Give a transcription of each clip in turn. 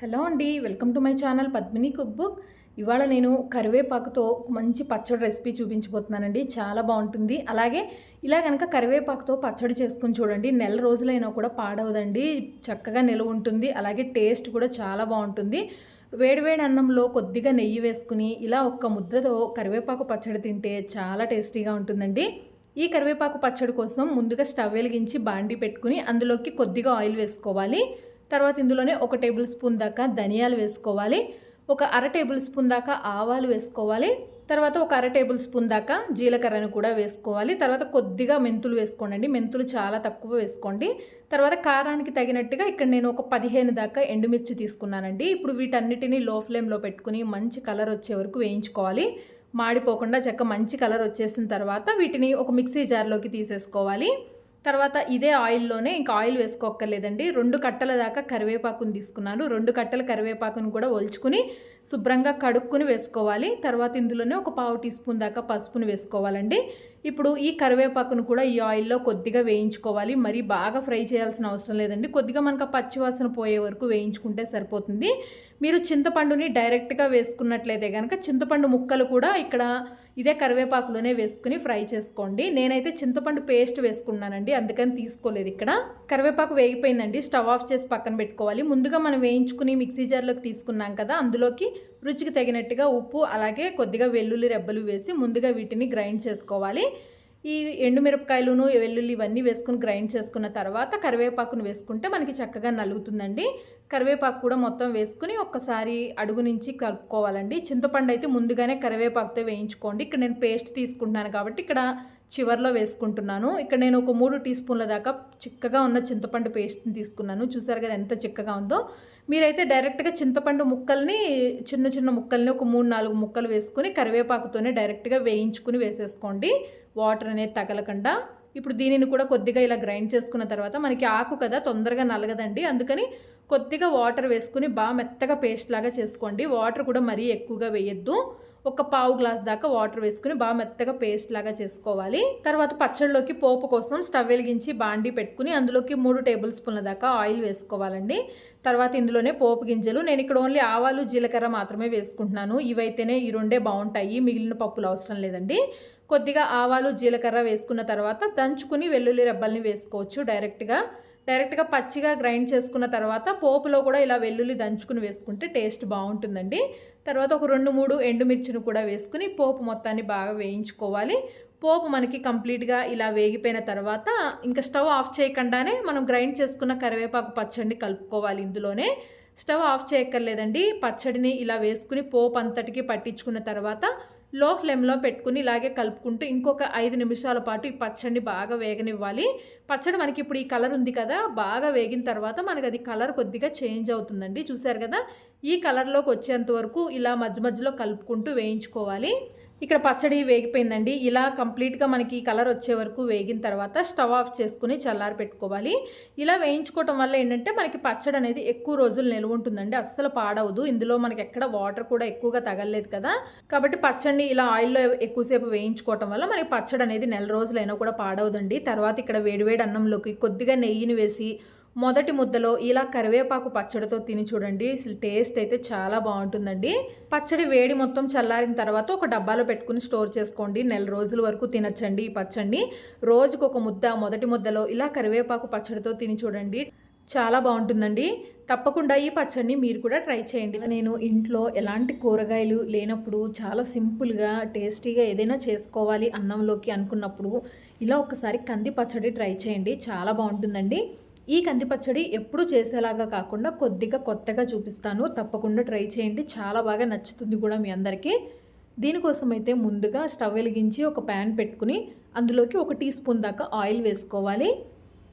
Hello అండి welcome to my channel Padmini cook book. ఇవాళ నేను కరివేపాకుతో మంచి పచ్చడి రెసిపీ చూపించబోతున్నానండి. చాలా బాగుంటుంది. అలాగే ఇలా కనుక కరివేపాకుతో పచ్చడి చేసుకుని చూడండి. నెల రోజులైనా కూడా పాడవదండి. చక్కగా నిలువ ఉంటుంది. అలాగే టేస్ట్ కూడా చాలా బాగుంటుంది. వేడివేడి అన్నంలో కొద్దిగా నెయ్యి వేసుకుని ఇలా ఒక్క ముద్దతో కరివేపాకు పచ్చడి తింటే చాలా టేస్టీగా ఉంటుందండి. ఈ కరివేపాకు పచ్చడి కోసం ముందుగా స్టవ్ వెలిగించి బాండి పెట్టుకుని అందులోకి కొద్దిగా ఆయిల్ వేసుకోవాలి. తర్వాత ఇందులోనే ఒక టేబుల్ స్పూన్ దాకా ధనియాలు వేసుకోవాలి ఒక అర టేబుల్ స్పూన్ దాకా ఆవాలు వేసుకోవాలి తర్వాత ఒక అర టేబుల్ స్పూన్ దాకా జీలకర్రను కూడా వేసుకోవాలి. తర్వాత కొద్దిగా మెంతులు వేసుకోండి మెంతులు చాలా తక్కువ వేసుకోండి. తర్వాత కారానికి తగినట్టుగా ఇక్కడ నేను ఒక పదిహేను దాకా ఎండుమిర్చి తీసుకున్నానండి. ఇప్పుడు వీటన్నిటిని లో ఫ్లేమ్లో పెట్టుకుని మంచి కలర్ వచ్చే వరకు వేయించుకోవాలి. మాడిపోకుండా చక్క మంచి కలర్ వచ్చేసిన తర్వాత వీటిని ఒక మిక్సీ జార్లోకి తీసేసుకోవాలి. తర్వాత ఇదే ఆయిల్లోనే ఇంకా ఆయిల్ వేసుకోక్కర్లేదండి. రెండు కట్టల దాకా కరివేపాకుని తీసుకున్నాను. రెండు కట్టల కరివేపాకును కూడా ఒలుచుకుని శుభ్రంగా కడుక్కుని వేసుకోవాలి. తర్వాత ఇందులోనే ఒక పావు టీ స్పూన్ దాకా పసుపును వేసుకోవాలండి. ఇప్పుడు ఈ కరివేపాకును కూడా ఈ ఆయిల్లో కొద్దిగా వేయించుకోవాలి. మరి బాగా ఫ్రై చేయాల్సిన అవసరం లేదండి. కొద్దిగా మనకు పచ్చివాసన పోయే వరకు వేయించుకుంటే సరిపోతుంది. మీరు చింతపండుని డైరెక్ట్గా వేసుకున్నట్లయితే కనుక చింతపండు ముక్కలు కూడా ఇక్కడ ఇదే కరివేపాకులోనే వేసుకుని ఫ్రై చేసుకోండి. నేనైతే చింతపండు పేస్ట్ వేసుకున్నానండి అందుకని తీసుకోలేదు ఇక్కడ. కరివేపాకు వేగిపోయిందండి స్టవ్ ఆఫ్ చేసి పక్కన పెట్టుకోవాలి. ముందుగా మనం వేయించుకుని మిక్సీ జార్లోకి తీసుకున్నాం కదా అందులోకి రుచికి తగినట్టుగా ఉప్పు అలాగే కొద్దిగా వెల్లుల్లి రెబ్బలు వేసి ముందుగా వీటిని గ్రైండ్ చేసుకోవాలి. ఈ ఎండుమిరపకాయలును వెల్లుల్లి ఇవన్నీ వేసుకుని గ్రైండ్ చేసుకున్న తర్వాత కరివేపాకును వేసుకుంటే మనకి చక్కగా నలుగుతుందండి. కరివేపాకు కూడా మొత్తం వేసుకుని ఒక్కసారి అడుగు నుంచి కలుపుకోవాలండి. చింతపండు అయితే ముందుగానే కరివేపాకుతో వేయించుకోండి. ఇక్కడ నేను పేస్ట్ తీసుకుంటున్నాను కాబట్టి ఇక్కడ చివర్లో వేసుకుంటున్నాను. ఇక్కడ నేను ఒక మూడు టీ స్పూన్ల దాకా చిక్కగా ఉన్న చింతపండు పేస్ట్ని తీసుకున్నాను. చూసారు కదా ఎంత చిక్కగా ఉందో. మీరైతే డైరెక్ట్గా చింతపండు ముక్కల్ని చిన్న చిన్న ముక్కల్ని ఒక మూడు నాలుగు ముక్కలు వేసుకుని కరివేపాకుతోనే డైరెక్ట్గా వేయించుకుని వేసేసుకోండి. వాటర్ అనేది తగలకుండా ఇప్పుడు దీనిని కూడా కొద్దిగా ఇలా గ్రైండ్ చేసుకున్న తర్వాత మనకి ఆకు కదా తొందరగా నలగదండి. అందుకని కొద్దిగా వాటర్ వేసుకుని బాగా మెత్తగా పేస్ట్ లాగా చేసుకోండి. వాటర్ కూడా మరీ ఎక్కువగా వేయద్దు. ఒక పావు గ్లాస్ దాకా వాటర్ వేసుకుని బాగా మెత్తగా పేస్ట్ లాగా చేసుకోవాలి. తర్వాత పచ్చడిలోకి పోపు కోసం స్టవ్ వెలిగించి బాండి పెట్టుకుని అందులోకి మూడు టేబుల్ స్పూన్ల దాకా ఆయిల్ వేసుకోవాలండి. తర్వాత ఇందులోనే పోపు గింజలు. నేను ఇక్కడ ఓన్లీ ఆవాలు జీలకర్ర మాత్రమే వేసుకుంటున్నాను. ఇవైతేనే ఈ రెండే బాగుంటాయి. మిగిలిన పప్పులు అవసరం లేదండి. కొద్దిగా ఆవాలు జీలకర్ర వేసుకున్న తర్వాత దంచుకుని వెల్లుల్లి రెబ్బల్ని వేసుకోవచ్చు డైరెక్ట్గా. డైరెక్ట్గా పచ్చిగా గ్రైండ్ చేసుకున్న తర్వాత పోపులో కూడా ఇలా వెల్లుల్లి దంచుకుని వేసుకుంటే టేస్ట్ బాగుంటుందండి. తర్వాత ఒక రెండు మూడు ఎండుమిర్చిని కూడా వేసుకుని పోపు మొత్తాన్ని బాగా వేయించుకోవాలి. పోపు మనకి కంప్లీట్గా ఇలా వేగిపోయిన తర్వాత ఇంకా స్టవ్ ఆఫ్ చేయకుండానే మనం గ్రైండ్ చేసుకున్న కరివేపాకు పచ్చడిని కలుపుకోవాలి ఇందులోనే. స్టవ్ ఆఫ్ చేయక్కర్లేదండి. పచ్చడిని ఇలా వేసుకుని పోపు అంతటికి పట్టించుకున్న తర్వాత లో ఫ్లేమ్లో పెట్టుకుని ఇలాగే కలుపుకుంటూ ఇంకొక ఐదు నిమిషాల పాటు ఈ పచ్చడిని బాగా వేగనివ్వాలి. పచ్చడి మనకి ఇప్పుడు ఈ కలర్ ఉంది కదా బాగా వేగిన తర్వాత మనకి అది కలర్ కొద్దిగా చేంజ్ అవుతుందండి. చూసారు కదా ఈ కలర్లోకి వచ్చేంత వరకు ఇలా మధ్య మధ్యలో కలుపుకుంటూ వేయించుకోవాలి. ఇక్కడ పచ్చడి వేగిపోయిందండి. ఇలా కంప్లీట్గా మనకి కలర్ వచ్చే వరకు వేగిన తర్వాత స్టవ్ ఆఫ్ చేసుకుని చల్లారి పెట్టుకోవాలి. ఇలా వేయించుకోవటం వల్ల ఏంటంటే మనకి పచ్చడి అనేది ఎక్కువ రోజులు నిల్వ ఉంటుందండి. అస్సలు పాడవదు. ఇందులో మనకి ఎక్కడ వాటర్ కూడా ఎక్కువగా తగలలేదు కదా. కాబట్టి పచ్చడిని ఇలా ఆయిల్లో ఎక్కువసేపు వేయించుకోవటం వల్ల మనకి పచ్చడి అనేది నెల రోజులైనా కూడా పాడవదండి. తర్వాత ఇక్కడ వేడివేడి అన్నంలోకి కొద్దిగా నెయ్యిని వేసి మొదటి ముద్దలో ఇలా కరివేపాకు పచ్చడితో తిని చూడండి. అసలు టేస్ట్ అయితే చాలా బాగుంటుందండి. పచ్చడి వేడి మొత్తం చల్లారిన తర్వాత ఒక డబ్బాలో పెట్టుకుని స్టోర్ చేసుకోండి. నెల రోజుల వరకు తినచ్చండి ఈ పచ్చడిని. రోజుకు ఒక ముద్ద మొదటి ముద్దలో ఇలా కరివేపాకు పచ్చడితో తిని చూడండి. చాలా బాగుంటుందండి. తప్పకుండా ఈ పచ్చడిని మీరు కూడా ట్రై చేయండి. నేను ఇంట్లో ఎలాంటి కూరగాయలు లేనప్పుడు చాలా సింపుల్గా టేస్టీగా ఏదైనా చేసుకోవాలి అన్నంలోకి అనుకున్నప్పుడు ఇలా ఒకసారి కంది పచ్చడి ట్రై చేయండి. చాలా బాగుంటుందండి. ఈ కంది పచ్చడి ఎప్పుడు చేసేలాగా కాకుండా కొద్దిగా కొత్తగా చూపిస్తాను. తప్పకుండా ట్రై చేయండి. చాలా బాగా నచ్చుతుంది కూడా మీ అందరికీ. దీనికోసం అయితే ముందుగా స్టవ్ వెలిగించి ఒక ప్యాన్ పెట్టుకుని అందులోకి ఒక టీ స్పూన్ దాకా ఆయిల్ వేసుకోవాలి.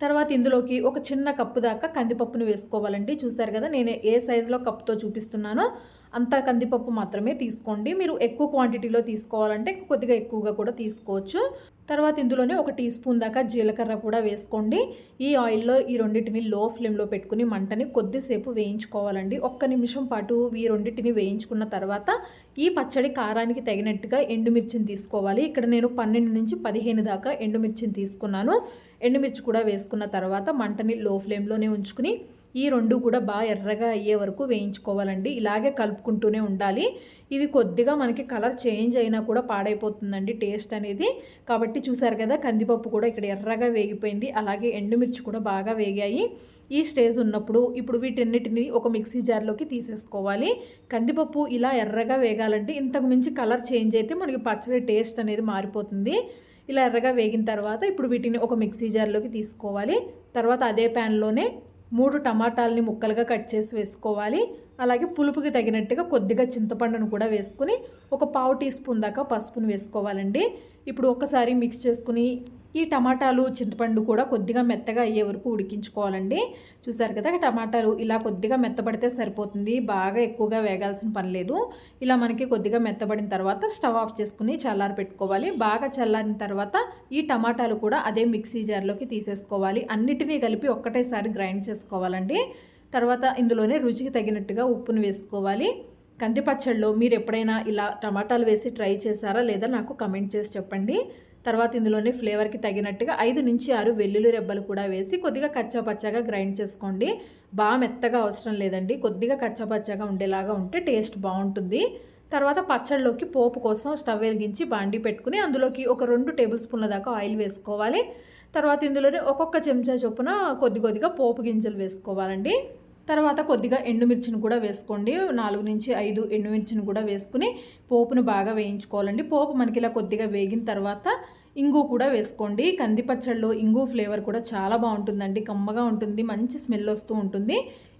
తర్వాత ఇందులోకి ఒక చిన్న కప్పు దాకా కందిపప్పును వేసుకోవాలండి. చూసారు కదా నేను ఏ సైజులో కప్పుతో చూపిస్తున్నానో అంత కందిపప్పు మాత్రమే తీసుకోండి. మీరు ఎక్కువ క్వాంటిటీలో తీసుకోవాలంటే కొద్దిగా ఎక్కువగా కూడా తీసుకోవచ్చు. తర్వాత ఇందులోనే ఒక టీ స్పూన్ దాకా జీలకర్ర కూడా వేసుకోండి. ఈ ఆయిల్లో ఈ రెండింటిని లో ఫ్లేమ్లో పెట్టుకుని మంటని కొద్దిసేపు వేయించుకోవాలండి. ఒక్క నిమిషం పాటు ఈ రెండింటిని వేయించుకున్న తర్వాత ఈ పచ్చడి కారానికి తగినట్టుగా ఎండుమిర్చిని తీసుకోవాలి. ఇక్కడ నేను పన్నెండు నుంచి పదిహేను దాకా ఎండుమిర్చిని తీసుకున్నాను. ఎండుమిర్చి కూడా వేసుకున్న తర్వాత మంటని లో ఫ్లేమ్లోనే ఉంచుకుని ఈ రెండు కూడా బాగా ఎర్రగా అయ్యే వరకు వేయించుకోవాలండి. ఇలాగే కలుపుకుంటూనే ఉండాలి. ఇవి కొద్దిగా మనకి కలర్ చేంజ్ అయినా కూడా పాడైపోతుందండి టేస్ట్ అనేది. కాబట్టి చూసారు కదా కందిపప్పు కూడా ఇక్కడ ఎర్రగా వేగిపోయింది. అలాగే ఎండుమిర్చి కూడా బాగా వేగాయి. ఈ స్టేజ్ ఉన్నప్పుడు ఇప్పుడు వీటన్నిటిని ఒక మిక్సీ జార్లోకి తీసేసుకోవాలి. కందిపప్పు ఇలా ఎర్రగా వేగాలంటే ఇంతకు మించి కలర్ చేంజ్ అయితే మనకి పచ్చడి టేస్ట్ అనేది మారిపోతుంది. ఇలా ఎర్రగా వేగిన తర్వాత ఇప్పుడు వీటిని ఒక మిక్సీ జార్లోకి తీసుకోవాలి. తర్వాత అదే ప్యాన్లోనే మూడు టమాటాలని ముక్కలుగా కట్ చేసి వేసుకోవాలి. అలాగే పులుపుకి తగినట్టుగా కొద్దిగా చింతపండును కూడా వేసుకుని ఒక పావు టీ స్పూన్ దాకా పసుపును వేసుకోవాలండి. ఇప్పుడు ఒకసారి మిక్స్ చేసుకుని ఈ టమాటాలు చింతపండు కూడా కొద్దిగా మెత్తగా అయ్యే వరకు ఉడికించుకోవాలండి. చూసారు కదా టమాటాలు ఇలా కొద్దిగా మెత్తబడితే సరిపోతుంది. బాగా ఎక్కువగా వేగాల్సిన పని లేదు. ఇలా మనకి కొద్దిగా మెత్తబడిన తర్వాత స్టవ్ ఆఫ్ చేసుకుని చల్లారి పెట్టుకోవాలి. బాగా చల్లారిన తర్వాత ఈ టమాటాలు కూడా అదే మిక్సీ జార్లోకి తీసేసుకోవాలి. అన్నిటినీ కలిపి ఒక్కటేసారి గ్రైండ్ చేసుకోవాలండి. తర్వాత ఇందులోనే రుచికి తగినట్టుగా ఉప్పును వేసుకోవాలి. కంది పచ్చడిలో మీరు ఎప్పుడైనా ఇలా టమాటాలు వేసి ట్రై చేశారా లేదా నాకు కమెంట్ చేసి చెప్పండి. తర్వాత ఇందులోనే ఫ్లేవర్కి తగినట్టుగా ఐదు నుంచి ఆరు వెల్లుల్లి రెబ్బలు కూడా వేసి కొద్దిగా కచ్చాపచ్చాగా గ్రైండ్ చేసుకోండి. బాగా మెత్తగా అవసరం లేదండి. కొద్దిగా కచ్చాపచ్చాగా ఉండేలాగా ఉంటే టేస్ట్ బాగుంటుంది. తర్వాత పచ్చడిలోకి పోపు కోసం స్టవ్ వెలిగించి బాండి పెట్టుకుని అందులోకి ఒక రెండు టేబుల్ స్పూన్ల దాకా ఆయిల్ వేసుకోవాలి. తర్వాత ఇందులోనే ఒక్కొక్క చెంచా చొప్పున కొద్ది కొద్దిగా పోపు గింజలు వేసుకోవాలండి. తర్వాత కొద్దిగా ఎండుమిర్చిని కూడా వేసుకోండి. నాలుగు నుంచి ఐదు ఎండుమిర్చిని కూడా వేసుకుని పోపును బాగా వేయించుకోవాలండి. పోపు మనకి ఇలా కొద్దిగా వేగిన తర్వాత ఇంగు కూడా వేసుకోండి. కంది ఇంగు ఫ్లేవర్ కూడా చాలా బాగుంటుందండి. కమ్మగా ఉంటుంది. మంచి స్మెల్ వస్తూ ఉంటుంది.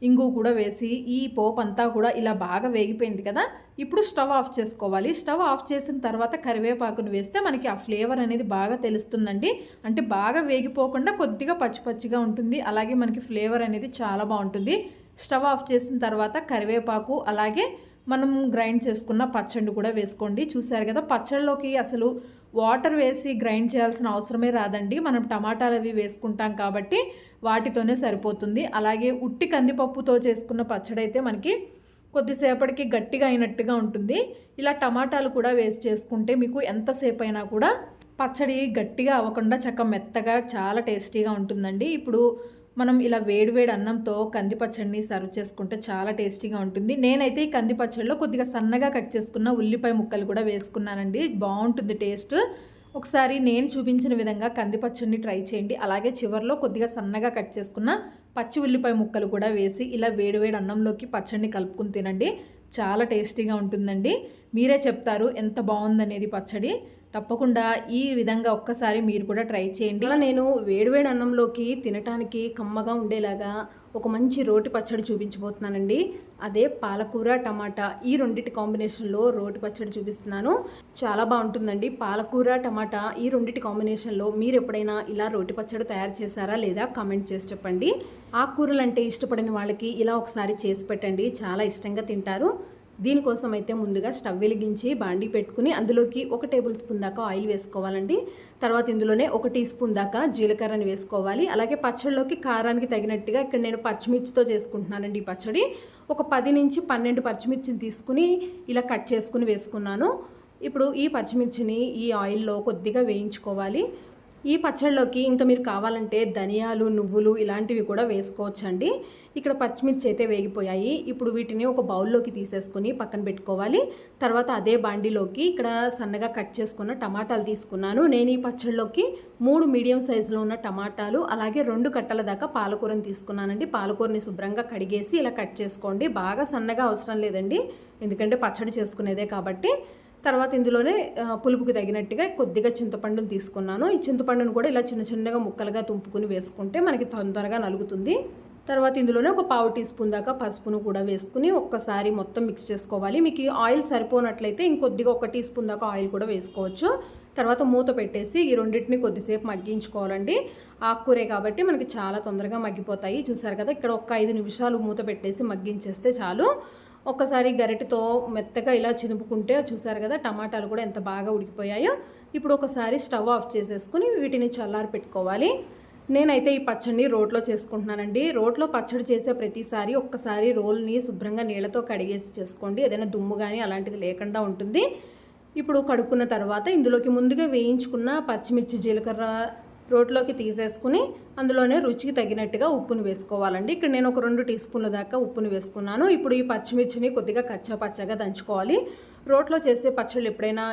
ఇంగు కూడా వేసి ఈ పోపు అంతా కూడా ఇలా బాగా వేగిపోయింది కదా ఇప్పుడు స్టవ్ ఆఫ్ చేసుకోవాలి. స్టవ్ ఆఫ్ చేసిన తర్వాత కరివేపాకును వేస్తే మనకి ఆ ఫ్లేవర్ అనేది బాగా తెలుస్తుందండి. అంటే బాగా వేగిపోకుండా కొద్దిగా పచ్చి పచ్చిగా ఉంటుంది. అలాగే మనకి ఫ్లేవర్ అనేది చాలా బాగుంటుంది. స్టవ్ ఆఫ్ చేసిన తర్వాత కరివేపాకు అలాగే మనం గ్రైండ్ చేసుకున్న పచ్చడి కూడా వేసుకోండి. చూసారు కదా పచ్చళ్ళలోకి అసలు వాటర్ వేసి గ్రైండ్ చేయాల్సిన అవసరమే రాదండి. మనం టమాటాలు అవి వేసుకుంటాం కాబట్టి వాటితోనే సరిపోతుంది. అలాగే ఉట్టి కందిపప్పుతో చేసుకున్న పచ్చడి అయితే మనకి కొద్దిసేపటికి గట్టిగా అయినట్టుగా ఉంటుంది. ఇలా టమాటాలు కూడా వేసి చేసుకుంటే మీకు ఎంతసేపు అయినా కూడా పచ్చడి గట్టిగా అవ్వకుండా చక్క మెత్తగా చాలా టేస్టీగా ఉంటుందండి. ఇప్పుడు మనం ఇలా వేడివేడి అన్నంతో కంది పచ్చడిని సర్వ్ చేసుకుంటే చాలా టేస్టీగా ఉంటుంది. నేనైతే ఈ కంది పచ్చడిలో కొద్దిగా సన్నగా కట్ చేసుకున్న ఉల్లిపాయ ముక్కలు కూడా వేసుకున్నానండి. బాగుంటుంది టేస్ట్. ఒకసారి నేను చూపించిన విధంగా కందిపచ్చడిని ట్రై చేయండి. అలాగే చివరిలో కొద్దిగా సన్నగా కట్ చేసుకున్న పచ్చి ఉల్లిపాయ ముక్కలు కూడా వేసి ఇలా వేడివేడి అన్నంలోకి పచ్చడిని కలుపుకుని తినండి. చాలా టేస్టీగా ఉంటుందండి. మీరే చెప్తారు ఎంత బాగుందనేది పచ్చడి. తప్పకుండా ఈ విధంగా ఒక్కసారి మీరు కూడా ట్రై చేయండి. ఇలా నేను వేడివేడి అన్నంలోకి తినటానికి కమ్మగా ఉండేలాగా ఒక మంచి రోటి పచ్చడి చూపించబోతున్నానండి. అదే పాలకూర టమాటా ఈ రెండింటి కాంబినేషన్లో రోటి పచ్చడి చూపిస్తున్నాను. చాలా బాగుంటుందండి. పాలకూర టమాటా ఈ రెండింటి కాంబినేషన్లో మీరు ఎప్పుడైనా ఇలా రోటి పచ్చడి తయారు చేశారా లేదా కామెంట్ చేసి చెప్పండి. ఆకుకూరలు అంటే ఇష్టపడిన వాళ్ళకి ఇలా ఒకసారి చేసి పెట్టండి. చాలా ఇష్టంగా తింటారు. దీనికోసం అయితే ముందుగా స్టవ్ వెలిగించి బాండి పెట్టుకుని అందులోకి ఒక టేబుల్ స్పూన్ దాకా ఆయిల్ వేసుకోవాలండి. తర్వాత ఇందులోనే ఒక టీ స్పూన్ దాకా జీలకర్రని వేసుకోవాలి. అలాగే పచ్చడిలోకి కారానికి తగినట్టుగా ఇక్కడ నేను పచ్చిమిర్చితో చేసుకుంటున్నానండి ఈ పచ్చడి. ఒక పది నుంచి పన్నెండు పచ్చిమిర్చిని తీసుకుని ఇలా కట్ చేసుకుని వేసుకున్నాను. ఇప్పుడు ఈ పచ్చిమిర్చిని ఈ ఆయిల్లో కొద్దిగా వేయించుకోవాలి. ఈ పచ్చళ్ళలోకి ఇంకా మీరు కావాలంటే ధనియాలు నువ్వులు ఇలాంటివి కూడా వేసుకోవచ్చండి. ఇక్కడ పచ్చిమిర్చి అయితే వేగిపోయాయి. ఇప్పుడు వీటిని ఒక బౌల్లోకి తీసేసుకొని పక్కన పెట్టుకోవాలి. తర్వాత అదే బాండిలోకి ఇక్కడ సన్నగా కట్ చేసుకున్న టమాటాలు తీసుకున్నాను. నేను ఈ పచ్చళ్ళలోకి మూడు మీడియం సైజులో ఉన్న టమాటాలు అలాగే రెండు కట్టల దాకా పాలకూరని తీసుకున్నానండి. పాలకూరని శుభ్రంగా కడిగేసి ఇలా కట్ చేసుకోండి. బాగా సన్నగా అవసరం లేదండి. ఎందుకంటే పచ్చడి చేసుకునేదే కాబట్టి తర్వాత ఇందులోనే పులుపుకి తగినట్టుగా కొద్దిగా చింతపండును తీసుకున్నాను. ఈ చింతపండును కూడా ఇలా చిన్న చిన్నగా ముక్కలుగా తుంపుకుని వేసుకుంటే మనకి తొందరగా నలుగుతుంది. తర్వాత ఇందులోనే ఒక పావు టీ స్పూన్ దాకా పసుపును కూడా వేసుకుని ఒక్కసారి మొత్తం మిక్స్ చేసుకోవాలి. మీకు ఆయిల్ సరిపోనట్లయితే ఇంకొద్దిగా ఒక టీ స్పూన్ దాకా ఆయిల్ కూడా వేసుకోవచ్చు. తర్వాత మూత పెట్టేసి ఈ రెండింటిని కొద్దిసేపు మగ్గించుకోవాలండి. ఆకుకూరే కాబట్టి మనకి చాలా తొందరగా మగ్గిపోతాయి. చూసారు కదా ఇక్కడ ఒక ఐదు నిమిషాలు మూత పెట్టేసి మగ్గించేస్తే చాలు. ఒక్కసారి గరిటతో మెత్తగా ఇలా చినుపుకుంటే చూసారు కదా టమాటాలు కూడా ఎంత బాగా ఉడికిపోయాయో. ఇప్పుడు ఒకసారి స్టవ్ ఆఫ్ చేసేసుకుని వీటిని చల్లారి పెట్టుకోవాలి. నేనైతే ఈ పచ్చడిని రోట్లో చేసుకుంటున్నానండి. రోట్లో పచ్చడి చేసే ప్రతిసారి ఒక్కసారి రోల్ని శుభ్రంగా నీళ్ళతో కడిగేసి చేసుకోండి. ఏదైనా దుమ్ము కానీ అలాంటిది లేకుండా ఉంటుంది. ఇప్పుడు కడుక్కున్న తర్వాత ఇందులోకి ముందుగా వేయించుకున్న పచ్చిమిర్చి జీలకర్ర రోట్లోకి తీసేసుకుని అందులోనే రుచికి తగినట్టుగా ఉప్పును వేసుకోవాలండి. ఇక్కడ నేను ఒక రెండు టీ స్పూన్ల దాకా ఉప్పును వేసుకున్నాను. ఇప్పుడు ఈ పచ్చిమిర్చిని కొద్దిగా కచ్చా పచ్చగా దంచుకోవాలి. రోట్లో చేసే పచ్చళ్ళు ఎప్పుడైనా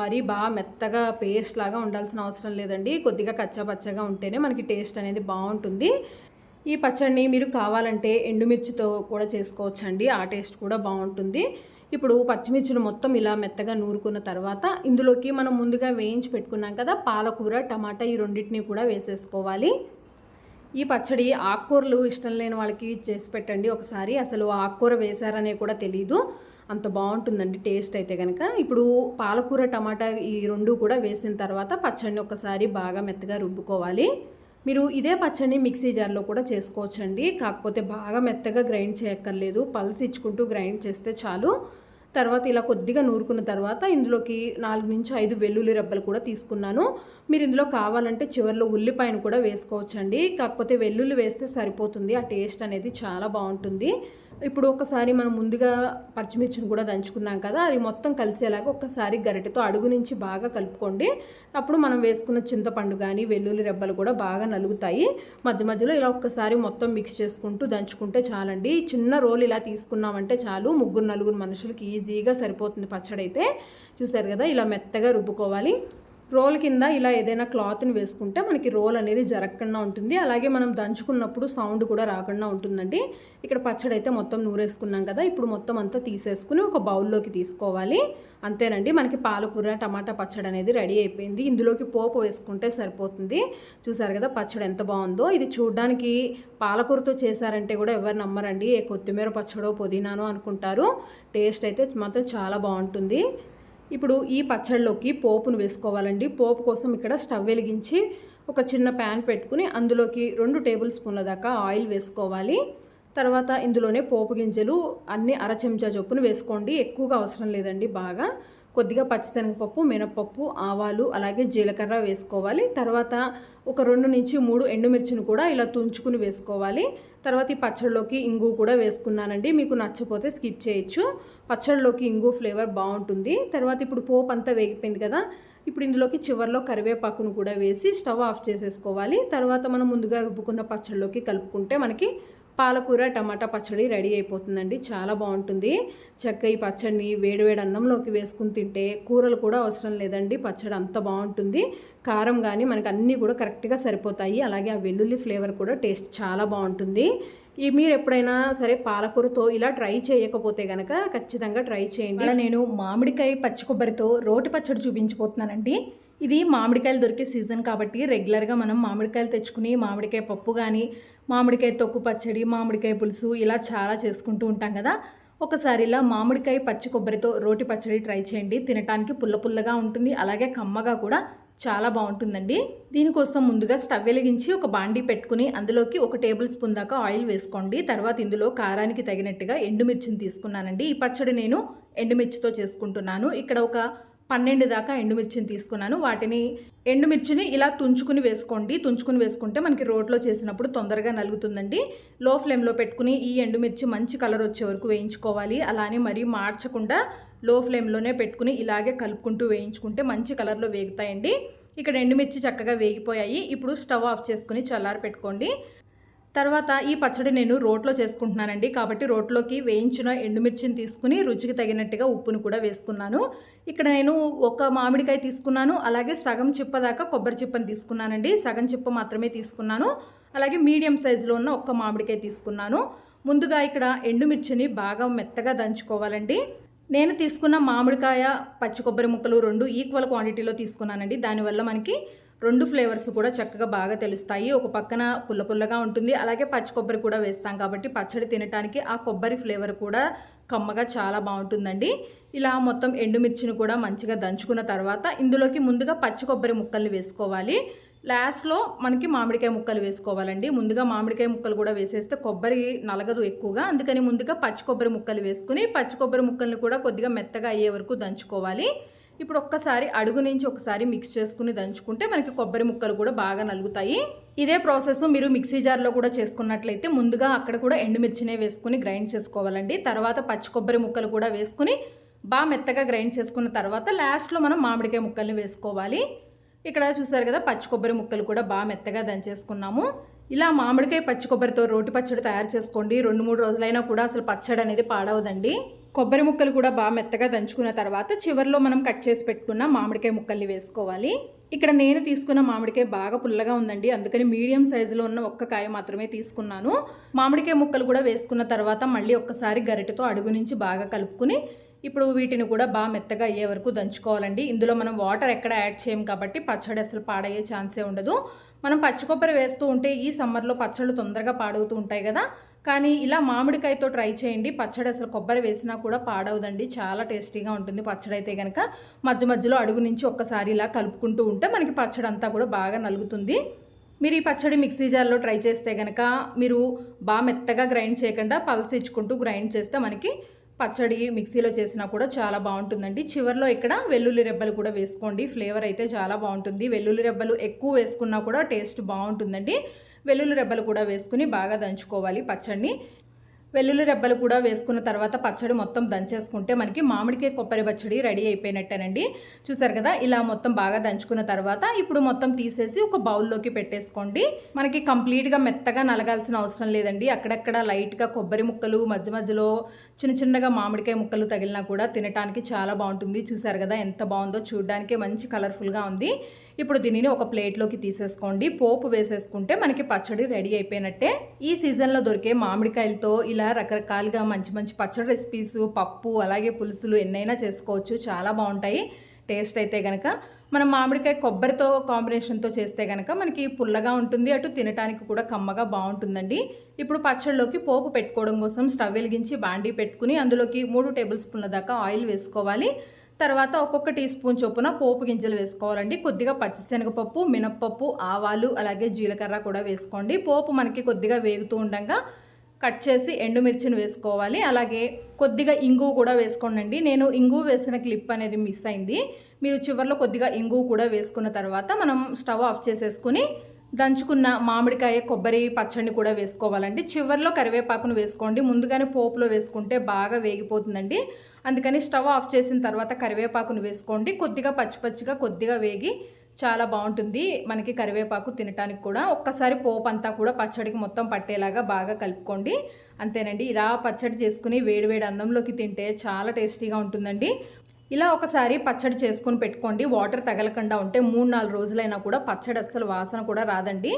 మరీ బాగా మెత్తగా పేస్ట్ లాగా ఉండాల్సిన అవసరం లేదండి. కొద్దిగా కచ్చా పచ్చగా ఉంటేనే మనకి టేస్ట్ అనేది బాగుంటుంది. ఈ పచ్చడిని మీరు కావాలంటే ఎండుమిర్చితో కూడా చేసుకోవచ్చండి. ఆ టేస్ట్ కూడా బాగుంటుంది. ఇప్పుడు పచ్చిమిర్చిని మొత్తం ఇలా మెత్తగా నూరుకున్న తర్వాత ఇందులోకి మనం ముందుగా వేయించి పెట్టుకున్నాం కదా పాలకూర టమాటా ఈ రెండింటిని కూడా వేసేసుకోవాలి. ఈ పచ్చడి ఆకుకూరలు ఇష్టం లేని వాళ్ళకి చేసి పెట్టండి. ఒకసారి అసలు ఆకుకూర వేశారనే కూడా తెలియదు అంత బాగుంటుందండి టేస్ట్ అయితే కనుక ఇప్పుడు పాలకూర టమాటా ఈ రెండు కూడా వేసిన తర్వాత పచ్చడిని ఒకసారి బాగా మెత్తగా రుబ్బుకోవాలి. మీరు ఇదే పచ్చడిని మిక్సీ జార్లో కూడా చేసుకోవచ్చండి. కాకపోతే బాగా మెత్తగా గ్రైండ్ చేయక్కర్లేదు. పల్స్ ఇచ్చుకుంటూ గ్రైండ్ చేస్తే చాలు. తర్వాత ఇలా కొద్దిగా నూరుకున్న తర్వాత ఇందులోకి నాలుగు నుంచి ఐదు వెల్లుల్లి రెబ్బలు కూడా తీసుకున్నాను. మీరు ఇందులో కావాలంటే చివరిలో ఉల్లిపాయను కూడా వేసుకోవచ్చండి. కాకపోతే వెల్లుల్లి వేస్తే సరిపోతుంది. ఆ టేస్ట్ అనేది చాలా బాగుంటుంది. ఇప్పుడు ఒకసారి మనం ముందుగా పచ్చిమిర్చిని కూడా దంచుకున్నాం కదా అది మొత్తం కలిసేలాగా ఒక్కసారి గరిటెతో అడుగు నుంచి బాగా కలుపుకోండి. అప్పుడు మనం వేసుకున్న చింతపండు కానీ వెల్లుల్లి రెబ్బలు కూడా బాగా నలుగుతాయి. మధ్య మధ్యలో ఇలా ఒక్కసారి మొత్తం మిక్స్ చేసుకుంటూ దంచుకుంటే చాలండి. చిన్న రోల్ ఇలా తీసుకున్నామంటే చాలు ముగ్గురు నలుగురు మనుషులకి ఈజీగా సరిపోతుంది పచ్చడి అయితే చూసారు కదా ఇలా మెత్తగా రుబ్బుకోవాలి. రోల్ కింద ఇలా ఏదైనా క్లాత్ని వేసుకుంటే మనకి రోల్ అనేది జరగకుండా ఉంటుంది. అలాగే మనం దంచుకున్నప్పుడు సౌండ్ కూడా రాకుండా ఉంటుందండి. ఇక్కడ పచ్చడి అయితే మొత్తం నూరేసుకున్నాం కదా ఇప్పుడు మొత్తం అంతా తీసేసుకుని ఒక బౌల్లోకి తీసుకోవాలి. అంతేనండి మనకి పాలకూర టమాటా పచ్చడి అనేది రెడీ అయిపోయింది. ఇందులోకి పోపు వేసుకుంటే సరిపోతుంది. చూసారు కదా పచ్చడి ఎంత బాగుందో. ఇది చూడడానికి పాలకూరతో చేశారంటే కూడా ఎవరు నమ్మరండి. ఏ కొత్తిమీర పచ్చడో పుదీనానో అనుకుంటారు. టేస్ట్ అయితే మాత్రం చాలా బాగుంటుంది. ఇప్పుడు ఈ పచ్చడిలోకి పోపును వేసుకోవాలండి. పోపు కోసం ఇక్కడ స్టవ్ వెలిగించి ఒక చిన్న ప్యాన్ పెట్టుకుని అందులోకి రెండు టేబుల్ స్పూన్ల దాకా ఆయిల్ వేసుకోవాలి. తర్వాత ఇందులోనే పోపు గింజలు అన్ని అర చెంచా చొప్పున వేసుకోండి. ఎక్కువగా అవసరం లేదండి బాగా. కొద్దిగా పచ్చిశనగపప్పు మినపప్పు ఆవాలు అలాగే జీలకర్ర వేసుకోవాలి. తర్వాత ఒక రెండు నుంచి మూడు ఎండుమిర్చిని కూడా ఇలా తుంచుకుని వేసుకోవాలి. తర్వాత ఈ పచ్చడిలోకి ఇంగు కూడా వేసుకున్నానండి. మీకు నచ్చపోతే స్కిప్ చేయొచ్చు. పచ్చడిలోకి ఇంగు ఫ్లేవర్ బాగుంటుంది. తర్వాత ఇప్పుడు పోపు అంతా వేగిపోయింది కదా ఇప్పుడు ఇందులోకి చివరిలో కరివేపాకును కూడా వేసి స్టవ్ ఆఫ్ చేసేసుకోవాలి. తర్వాత మనం ముందుగా రుబ్బుకున్న పచ్చడిలోకి కలుపుకుంటే మనకి పాలకూర టమాటా పచ్చడి రెడీ అయిపోతుందండి. చాలా బాగుంటుంది. చక్క ఈ పచ్చడిని వేడివేడి అన్నంలోకి వేసుకుని తింటే కూరలు కూడా అవసరం లేదండి. పచ్చడి అంత బాగుంటుంది. కారం కానీ మనకు అన్నీ కూడా కరెక్ట్గా సరిపోతాయి. అలాగే ఆ వెల్లుల్లి ఫ్లేవర్ కూడా టేస్ట్ చాలా బాగుంటుంది. ఈ మీరు ఎప్పుడైనా సరే పాలకూరతో ఇలా ట్రై చేయకపోతే కనుక ఖచ్చితంగా ట్రై చేయండి. అలా నేను మామిడికాయ పచ్చి కొబ్బరితో రోటి పచ్చడి చూపించిపోతున్నానండి. ఇది మామిడికాయలు దొరికే సీజన్ కాబట్టి రెగ్యులర్గా మనం మామిడికాయలు తెచ్చుకుని మామిడికాయ పప్పు కానీ మామిడికాయ తొక్కు పచ్చడి మామిడికాయ పులుసు ఇలా చాలా చేసుకుంటూ ఉంటాం కదా. ఒకసారి ఇలా మామిడికాయ పచ్చి కొబ్బరితో రోటి పచ్చడి ట్రై చేయండి. తినటానికి పుల్ల పుల్లగా ఉంటుంది. అలాగే కమ్మగా కూడా చాలా బాగుంటుందండి. దీనికోసం ముందుగా స్టవ్ వెలిగించి ఒక బాండీ పెట్టుకుని అందులోకి ఒక టేబుల్ స్పూన్ దాకా ఆయిల్ వేసుకోండి. తర్వాత ఇందులో కారానికి తగినట్టుగా ఎండుమిర్చిని తీసుకున్నానండి. ఈ పచ్చడి నేను ఎండుమిర్చితో చేసుకుంటున్నాను. ఇక్కడ ఒక పన్నెండు దాకా ఎండుమిర్చిని తీసుకున్నాను. వాటిని ఎండుమిర్చిని ఇలా తుంచుకుని వేసుకోండి. తుంచుకుని వేసుకుంటే మనకి రోట్లో చేసినప్పుడు తొందరగా నలుగుతుందండి. లో ఫ్లేమ్లో పెట్టుకుని ఈ ఎండుమిర్చి మంచి కలర్ వచ్చే వరకు వేయించుకోవాలి. అలానే మరీ మార్చకుండా లో ఫ్లేమ్లోనే పెట్టుకుని ఇలాగే కలుపుకుంటూ వేయించుకుంటే మంచి కలర్లో వేగుతాయండి. ఇక్కడ ఎండుమిర్చి చక్కగా వేగిపోయాయి. ఇప్పుడు స్టవ్ ఆఫ్ చేసుకుని చల్లారి పెట్టుకోండి తర్వాత ఈ పచ్చడి నేను రోట్లో చేసుకుంటున్నానండి. కాబట్టి రోట్లోకి వేయించిన ఎండుమిర్చిని తీసుకుని రుచికి తగినట్టుగా ఉప్పును కూడా వేసుకున్నాను. ఇక్కడ నేను ఒక మామిడికాయ తీసుకున్నాను. అలాగే సగం చిప్ప దాకా కొబ్బరి చిప్పని తీసుకున్నానండి. సగం చిప్ప మాత్రమే తీసుకున్నాను. అలాగే మీడియం సైజులో ఉన్న ఒక్క మామిడికాయ తీసుకున్నాను. ముందుగా ఇక్కడ ఎండుమిర్చిని బాగా మెత్తగా దంచుకోవాలండి. నేను తీసుకున్న మామిడికాయ పచ్చి కొబ్బరి ముక్కలు రెండు ఈక్వల్ క్వాంటిటీలో తీసుకున్నానండి. దానివల్ల మనకి రెండు ఫ్లేవర్స్ కూడా చక్కగా బాగా తెలుస్తాయి. ఒక పక్కన పుల్ల పుల్లగా ఉంటుంది. అలాగే పచ్చి కొబ్బరి కూడా వేస్తాం కాబట్టి పచ్చడి తినడానికి ఆ కొబ్బరి ఫ్లేవర్ కూడా కమ్మగా చాలా బాగుంటుందండి. ఇలా మొత్తం ఎండుమిర్చిని కూడా మంచిగా దంచుకున్న తర్వాత ఇందులోకి ముందుగా పచ్చి కొబ్బరి ముక్కల్ని వేసుకోవాలి. లాస్ట్లో మనకి మామిడికాయ ముక్కలు వేసుకోవాలండి. ముందుగా మామిడికాయ ముక్కలు కూడా వేసేస్తే కొబ్బరి నలగదు ఎక్కువగా. అందుకని ముందుగా పచ్చి కొబ్బరి ముక్కలు వేసుకుని పచ్చి కొబ్బరి ముక్కల్ని కూడా కొద్దిగా మెత్తగా అయ్యే వరకు దంచుకోవాలి. ఇప్పుడు ఒక్కసారి అడుగు నుంచి ఒకసారి మిక్స్ చేసుకుని దంచుకుంటే మనకి కొబ్బరి ముక్కలు కూడా బాగా నలుగుతాయి. ఇదే ప్రాసెస్ మీరు మిక్సీ జార్లో కూడా చేసుకున్నట్లయితే ముందుగా అక్కడ కూడా ఎండుమిర్చినే వేసుకుని గ్రైండ్ చేసుకోవాలండి. తర్వాత పచ్చి కొబ్బరి ముక్కలు కూడా వేసుకుని బాగా మెత్తగా గ్రైండ్ చేసుకున్న తర్వాత లాస్ట్లో మనం మామిడికాయ ముక్కల్ని వేసుకోవాలి. ఇక్కడ చూసారు కదా పచ్చి కొబ్బరి ముక్కలు కూడా బాగా మెత్తగా దంచేసుకున్నాము. ఇలా మామిడికాయ పచ్చి కొబ్బరితో రోటి పచ్చడి తయారు చేసుకోండి. రెండు మూడు రోజులైనా కూడా అసలు పచ్చడి అనేది పాడవదండి. కొబ్బరి ముక్కలు కూడా బాగా మెత్తగా దంచుకున్న తర్వాత చివరిలో మనం కట్ చేసి పెట్టుకున్న మామిడికాయ ముక్కల్ని వేసుకోవాలి. ఇక్కడ నేను తీసుకున్న మామిడికాయ బాగా పుల్లగా ఉందండి. అందుకని మీడియం సైజులో ఉన్న ఒక్క కాయ మాత్రమే తీసుకున్నాను. మామిడికాయ ముక్కలు కూడా వేసుకున్న తర్వాత మళ్ళీ ఒక్కసారి గరిటెతో అడుగు నుంచి బాగా కలుపుకుని ఇప్పుడు వీటిని కూడా బాగా మెత్తగా అయ్యే వరకు దంచుకోవాలండి. ఇందులో మనం వాటర్ ఎక్కడ యాడ్ చేయం కాబట్టి పచ్చడి అసలు పాడయ్యే ఛాన్సే ఉండదు. మనం పచ్చి కొబ్బరి వేస్తూ ఉంటే ఈ సమ్మర్లో పచ్చళ్ళు తొందరగా పాడవుతూ ఉంటాయి కదా. కానీ ఇలా మామిడికాయతో ట్రై చేయండి. పచ్చడి అసలు కొబ్బరి వేసినా కూడా పాడవదండి. చాలా టేస్టీగా ఉంటుంది పచ్చడి అయితే కనుక మధ్య మధ్యలో అడుగు నుంచి ఒక్కసారి ఇలా కలుపుకుంటూ ఉంటే మనకి పచ్చడి అంతా కూడా బాగా నలుగుతుంది. మీరు ఈ పచ్చడి మిక్సీ జార్లో ట్రై చేస్తే కనుక మీరు బాగా మెత్తగా గ్రైండ్ చేయకుండా పల్స్ ఇచ్చుకుంటూ గ్రైండ్ చేస్తే మనకి పచ్చడి మిక్సీలో చేసినా కూడా చాలా బాగుంటుందండి. చివరిలో ఇక్కడ వెల్లుల్లి రెబ్బలు కూడా వేసుకోండి. ఫ్లేవర్ అయితే చాలా బాగుంటుంది. వెల్లుల్లి రెబ్బలు ఎక్కువ వేసుకున్నా కూడా టేస్ట్ బాగుంటుందండి. వెల్లుల్లి రెబ్బలు కూడా వేసుకుని బాగా దంచుకోవాలి పచ్చడిని. వెల్లుల్లి రెబ్బలు కూడా వేసుకున్న తర్వాత పచ్చడి మొత్తం దంచేసుకుంటే మనకి మామిడికాయ కొబ్బరి పచ్చడి రెడీ అయిపోయినట్టేనండి. చూసారు కదా ఇలా మొత్తం బాగా దంచుకున్న తర్వాత ఇప్పుడు మొత్తం తీసేసి ఒక బౌల్లోకి పెట్టేసుకోండి. మనకి కంప్లీట్గా మెత్తగా నలగాల్సిన అవసరం లేదండి. అక్కడక్కడ లైట్గా కొబ్బరి ముక్కలు మధ్య మధ్యలో చిన్న చిన్నగా మామిడికాయ ముక్కలు తగిలినా కూడా తినడానికి చాలా బాగుంటుంది. చూసారు కదా ఎంత బాగుందో చూడడానికి మంచి కలర్ఫుల్గా ఉంది. ఇప్పుడు దీనిని ఒక ప్లేట్లోకి తీసేసుకోండి. పోపు వేసేసుకుంటే మనకి పచ్చడి రెడీ అయిపోయినట్టే. ఈ సీజన్లో దొరికే మామిడికాయలతో ఇలా రకరకాలుగా మంచి మంచి పచ్చడి రెసిపీస్ పప్పు అలాగే పులుసులు ఎన్నైనా చేసుకోవచ్చు. చాలా బాగుంటాయి. టేస్ట్ అయితే కనుక మనం మామిడికాయ కొబ్బరితో కాంబినేషన్తో చేస్తే కనుక మనకి పుల్లగా ఉంటుంది. అటు తినడానికి కూడా కమ్మగా బాగుంటుందండి. ఇప్పుడు పచ్చడిలోకి పోపు పెట్టుకోవడం కోసం స్టవ్ వెలిగించి బాండీ పెట్టుకుని అందులోకి మూడు టేబుల్ స్పూన్ల దాకా ఆయిల్ వేసుకోవాలి. తర్వాత ఒక్కొక్క టీ స్పూన్ చొప్పున పోపు గింజలు వేసుకోవాలండి. కొద్దిగా పచ్చిశనగపప్పు మినప్పప్పు ఆవాలు అలాగే జీలకర్ర కూడా వేసుకోండి. పోపు మనకి కొద్దిగా వేగుతూ ఉండగా కట్ చేసి ఎండుమిర్చిని వేసుకోవాలి. అలాగే కొద్దిగా ఇంగు కూడా వేసుకోండి నేను ఇంగు వేసిన క్లిప్ అనేది మిస్ అయింది. మీరు చివరిలో కొద్దిగా ఇంగు కూడా వేసుకున్న తర్వాత మనం స్టవ్ ఆఫ్ చేసేసుకుని దంచుకున్న మామిడికాయ కొబ్బరి పచ్చడిని కూడా వేసుకోవాలండి. చివరిలో కరివేపాకును వేసుకోండి. ముందుగానే పోపులో వేసుకుంటే బాగా వేగిపోతుందండి. అందుకని స్టవ్ ఆఫ్ చేసిన తర్వాత కరివేపాకును వేసుకోండి. కొద్దిగా పచ్చి పచ్చిగా కొద్దిగా వేగి చాలా బాగుంటుంది మనకి కరివేపాకు తినటానికి కూడా. ఒక్కసారి పోపు అంతా కూడా పచ్చడికి మొత్తం పట్టేలాగా బాగా కలుపుకోండి. అంతేనండి. ఇలా పచ్చడి చేసుకుని వేడివేడి అన్నంలోకి తింటే చాలా టేస్టీగా ఉంటుందండి. ఇలా ఒకసారి పచ్చడి చేసుకొని పెట్టుకోండి. వాటర్ తగలకుండా ఉంటే మూడు నాలుగు రోజులైనా కూడా పచ్చడి అస్సలు వాసన కూడా రాదండి.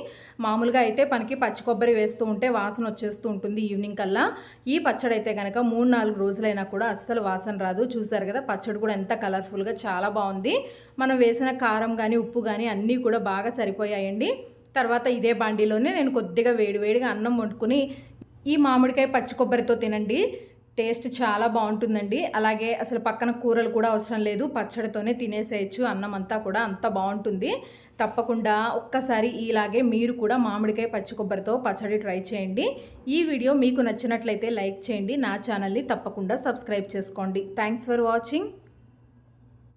మామూలుగా అయితే పనికి పచ్చి కొబ్బరి వేస్తూ ఉంటే వాసన వచ్చేస్తూ ఉంటుంది ఈవినింగ్ కల్లా. ఈ పచ్చడి అయితే కనుక మూడు నాలుగు రోజులైనా కూడా అస్సలు వాసన రాదు. చూసారు కదా పచ్చడి కూడా ఎంత కలర్ఫుల్గా చాలా బాగుంది. మనం వేసిన కారం కానీ ఉప్పు కానీ అన్నీ కూడా బాగా సరిపోయాయండి. తర్వాత ఇదే బాండీలోనే నేను కొద్దిగా వేడివేడిగా అన్నం వండుకుని ఈ మామిడికాయ పచ్చి కొబ్బరితో తినండి. టేస్ట్ చాలా బాగుంటుందండి. అలాగే అసలు పక్కన కూరలు కూడా అవసరం లేదు. పచ్చడితోనే తినేసేయచ్చు. అన్నం అంతా కూడా అంత బాగుంటుంది. తప్పకుండా ఒక్కసారి ఇలాగే మీరు కూడా మామిడికాయ పచ్చి కొబ్బరితో పచ్చడి ట్రై చేయండి. ఈ వీడియో మీకు నచ్చినట్లయితే లైక్ చేయండి. నా ఛానల్ని తప్పకుండా సబ్స్క్రైబ్ చేసుకోండి. Thanks for watching.